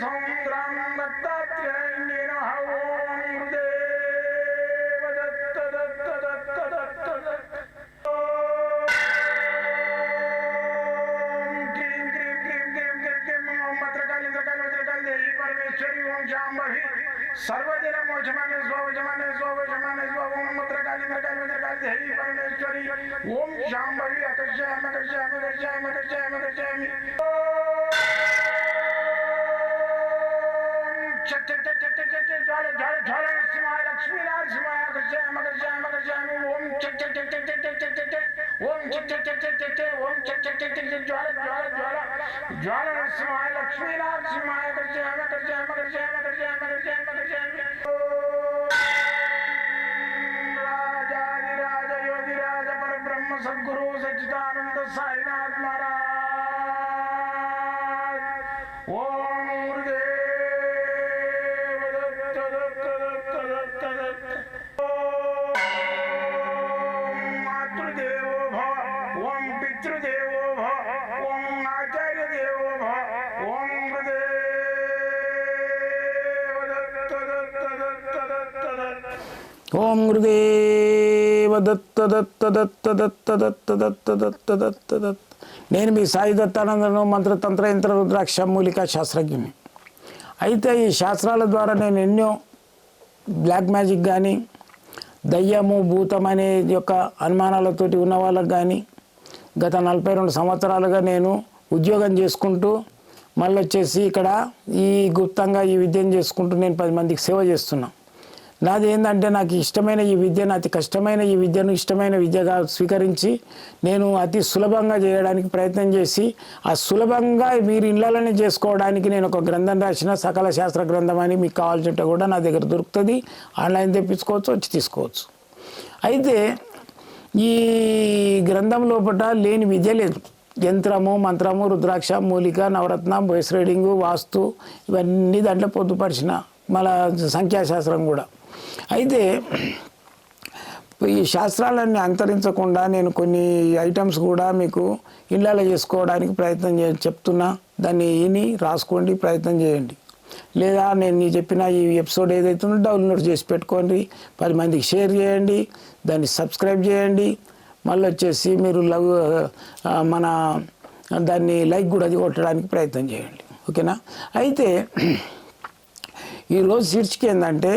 सौन्द्रं दत्तात्रेण्येन ॐ देव दत्त दत्त दत्त दत्त दत्त परमेश्वरी ओम शाम्भवी सर्वदिन मोचमाने स्वजमाने स्वजमाने स्व ओम मत्रकाली मत्रकाली मत्रकाली देवी परमेश्वरी ओम शाम्भवी अकर्षयामि अकर्षयामि अकर्षयामि अकर्षयामि अकर्षयामि सद्गुरु सच्चिदानंद साईनाथ महाराज। ఓం గురుదేవ దత్త దత్త దత్త దత్త దత్త దత్త దత్త దత్త దత్త నేను మీ సాయి దత్తానందను మంత్రతంత్ర యంత్ర రుద్రాక్ష మూలిక శాస్త్రజ్ఞని. అయితే ఈ శాస్త్రాల ద్వారా నేను ఎన్నో బ్లాక్ మ్యాజిక్ కానీ దయ్యము భూతం అనే యొక్క అనుమానాలతోటి ఉన్న వాళ్ళకి కానీ గత నలభై రెండు సంవత్సరాలుగా నేను ఉద్యోగం చేసుకుంటూ మళ్ళీ వచ్చేసి ఇక్కడ ఈ గుప్తంగా ఈ విద్యను చేసుకుంటూ నేను పది మందికి సేవ చేస్తున్నా. నాది ఏంటంటే నాకు ఇష్టమైన ఈ విద్యను అతి కష్టమైన ఈ విద్యను ఇష్టమైన విద్యగా స్వీకరించి నేను అతి సులభంగా చేయడానికి ప్రయత్నం చేసి ఆ సులభంగా మీరు ఇళ్ళలోనే చేసుకోవడానికి నేను ఒక గ్రంథం రాసిన సకల శాస్త్ర గ్రంథం అని మీకు కావాల్సింటే కూడా నా దగ్గర దొరుకుతుంది. ఆన్లైన్ తెప్పించుకోవచ్చు వచ్చి తీసుకోవచ్చు. అయితే ఈ గ్రంథం లోపల లేని విద్య లేదు. యంత్రము మంత్రము రుద్రాక్ష మూలిక నవరత్న వయస్ రీడింగు వాస్తు ఇవన్నీ దాంట్లో పొందుపరిచిన మళ్ళా సంఖ్యాశాస్త్రం కూడా. అయితే ఈ శాస్త్రాలన్నీ అంతరించకుండా నేను కొన్ని ఐటమ్స్ కూడా మీకు ఇళ్ళలో చేసుకోవడానికి ప్రయత్నం చే చెప్తున్నా. దాన్ని విని రాసుకోండి ప్రయత్నం చేయండి. లేదా నేను చెప్పిన ఈ ఎపిసోడ్ ఏదైతే ఉందో డౌన్లోడ్ చేసి పెట్టుకోండి. పది మందికి షేర్ చేయండి. దాన్ని సబ్స్క్రైబ్ చేయండి. మళ్ళీ వచ్చేసి మీరు లవ్ మన దాన్ని లైక్ కూడా అది కొట్టడానికి ప్రయత్నం చేయండి. ఓకేనా? అయితే ఈరోజు శీర్షిక ఏంటంటే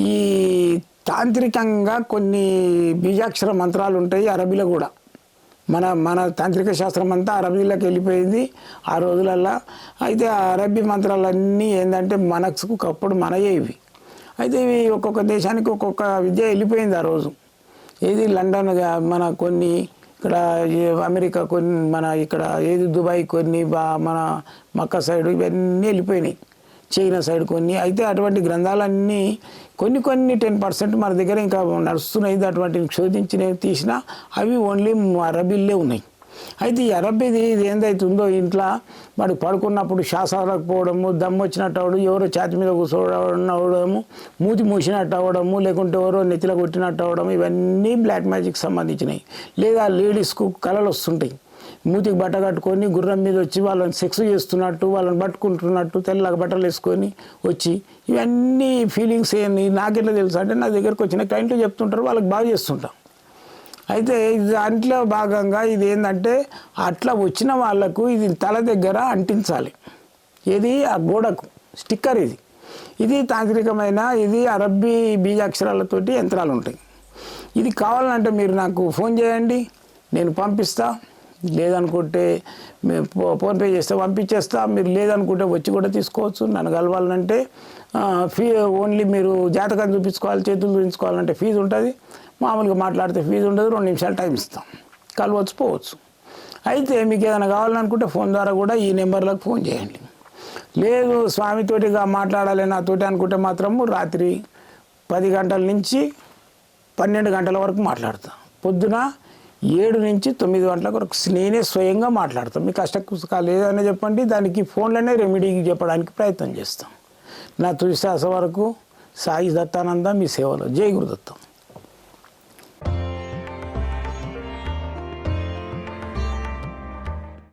ఈ తాంత్రికంగా కొన్ని బీజాక్షర మంత్రాలు ఉంటాయి అరబీలో కూడా. మన మన తాంత్రిక శాస్త్రం అంతా అరబీలోకి వెళ్ళిపోయింది ఆ రోజులల్లో. అయితే ఆ అరబీ మంత్రాలన్నీ ఏంటంటే మనకు ఒకప్పుడు మనయే ఇవి. అయితే ఇవి ఒక్కొక్క దేశానికి ఒక్కొక్క విద్య వెళ్ళిపోయింది ఆ రోజు. ఏది లండన్ మన కొన్ని ఇక్కడ అమెరికా కొన్ని మన ఇక్కడ ఏది దుబాయ్ కొన్ని బా- మన మక్క సైడ్ ఇవన్నీ వెళ్ళిపోయినాయి. చైనా సైడ్ కొన్ని. అయితే అటువంటి గ్రంథాలన్నీ కొన్ని కొన్ని టెన్ పర్సెంట్ మన దగ్గర ఇంకా నడుస్తున్నాయి. అటువంటివి శోధించినవి తీసినా తీసిన అవి ఓన్లీ అరబీలే ఉన్నాయి. అయితే ఈ అరబ్బీది ఇది ఏందైతుందో ఇంట్లో వాడు పడుకున్నప్పుడు శ్వాస రాకపోవడము దమ్ము వచ్చినట్టు అవడం ఎవరో ఛాతి మీద కూర్చోవడం అవడము మూతి మూసినట్టు అవ్వడము లేకుంటే ఎవరో నెత్తిలో కొట్టినట్టు అవడం ఇవన్నీ బ్లాక్ మ్యాజిక్ సంబంధించినవి. లేదా లేడీస్కు కళలు వస్తుంటాయి. మూతికి బట్ట కట్టుకొని గుర్రం మీద వచ్చి వాళ్ళని సెక్స్ చేస్తున్నట్టు వాళ్ళని పట్టుకుంటున్నట్టు తెల్లగా బట్టలు వేసుకొని వచ్చి ఇవన్నీ ఫీలింగ్స్ ఏంది? నాకెట్లా తెలుసు? అంటే నా దగ్గరకు వచ్చిన క్లయింట్లు చెప్తుంటారు వాళ్ళకి బాగా చేస్తుంటాం. అయితే దాంట్లో భాగంగా ఇది ఏంటంటే అట్లా వచ్చిన వాళ్ళకు ఇది తల దగ్గర అంటించాలి. ఇది ఆ గోడకు. స్టిక్కర్ ఇది. ఇది తాంత్రికమైన ఇది అరబ్బీ బీజాక్షరాలతోటి యంత్రాలు ఉంటాయి. ఇది కావాలంటే మీరు నాకు ఫోన్ చేయండి నేను పంపిస్తా. లేదనుకుంటే మేము ఫో- ఫోన్పే చేస్తే పంపించేస్తా మీరు లేదనుకుంటే వచ్చి కూడా తీసుకోవచ్చు. నన్ను కలవాలంటే ఫీ ఓన్లీ మీరు జాతకం చూపించుకోవాలి చేతులు చూపించుకోవాలంటే ఫీజు ఉంటుంది. మామూలుగా మాట్లాడితే ఫీజు ఉండదు రెండు నిమిషాలు టైం ఇస్తాం. కలవచ్చు పోవచ్చు. అయితే మీకు ఏదైనా కావాలనుకుంటే ఫోన్ ద్వారా కూడా ఈ నెంబర్లకు ఫోన్ చేయండి. లేదు స్వామితోటిగా మాట్లాడాలి నాతోటి అనుకుంటే మాత్రము రాత్రి పది గంటల నుంచి పన్నెండు గంటల వరకు మాట్లాడతాం. పొద్దున ఏడు నుంచి తొమ్మిది గంటల వరకు నేనే స్వయంగా మాట్లాడతాను మీ కష్ట పుస్తకాలు ఏదైనా చెప్పండి దానికి ఫోన్లోనే రెమెడీ చెప్పడానికి ప్రయత్నం చేస్తాం. నా తులసి వరకు సాయి దత్తానంద మీ సేవలో. జై గురుదత్తం.